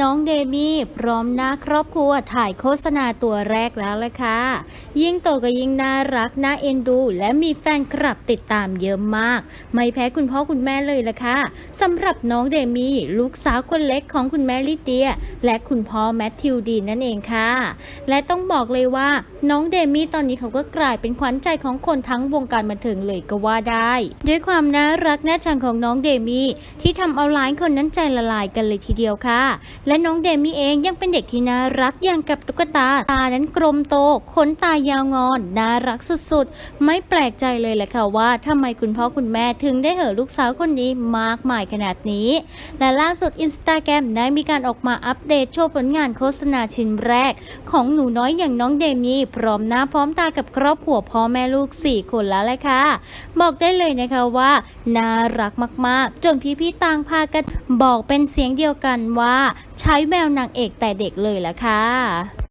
น้องเดมี่พร้อมหน้าครอบครัวถ่ายโฆษณาตัวแรกแล้วละค่ะ ยิ่งโตก็ยิ่งน่ารักน่าเอ็นดู และมีแฟนคลับติดตามเยอะมาก ไม่แพ้คุณพ่อคุณแม่เลยละค่ะสำหรับน้องเดมี่ลูกสาวคนเล็กของคุณแม่ลิเดีย และคุณพ่อแมทธิวดีนนั่นเองค่ะ และต้องบอกเลยว่าน้องเดมี่ตอนนี้เขาก็กลายเป็นขวัญใจของคนทั้งวงการบันเทิงเลยก็ว่าได้ ด้วยความน่ารักน่าชังของน้องเดมี่ที่ทำเอาหลายคนนั้นใจละลายกันเลยทีเดียวค่ะและน้องเดมี่เองยังเป็นเด็กที่น่ารักอย่างกับตุ๊กตา ตานั้นกลมโต ขนตายาวงอน น่ารักสุดๆ ไม่แปลกใจเลยแหละค่ะว่าทำไมคุณพ่อคุณแม่ถึงได้เห่อลูกสาวคนนี้มากมายขนาดนี้ และล่าสุดอินสตาแกรมได้มีการออกมาอัปเดตโชว์ผลงานโฆษณาชิ้นแรก ของหนูน้อยอย่างน้องเดมี่พร้อมหน้าพร้อมตากับครอบครัวพ่อแม่ลูก 4 คนแล้วเลยค่ะ บอกได้เลยนะคะว่า น่ารักมากๆ จนพี่ๆต่างพากันบอกเป็นเสียงเดียวกันว่าใช้แววนางเอกแต่เด็กเลยละค่ะ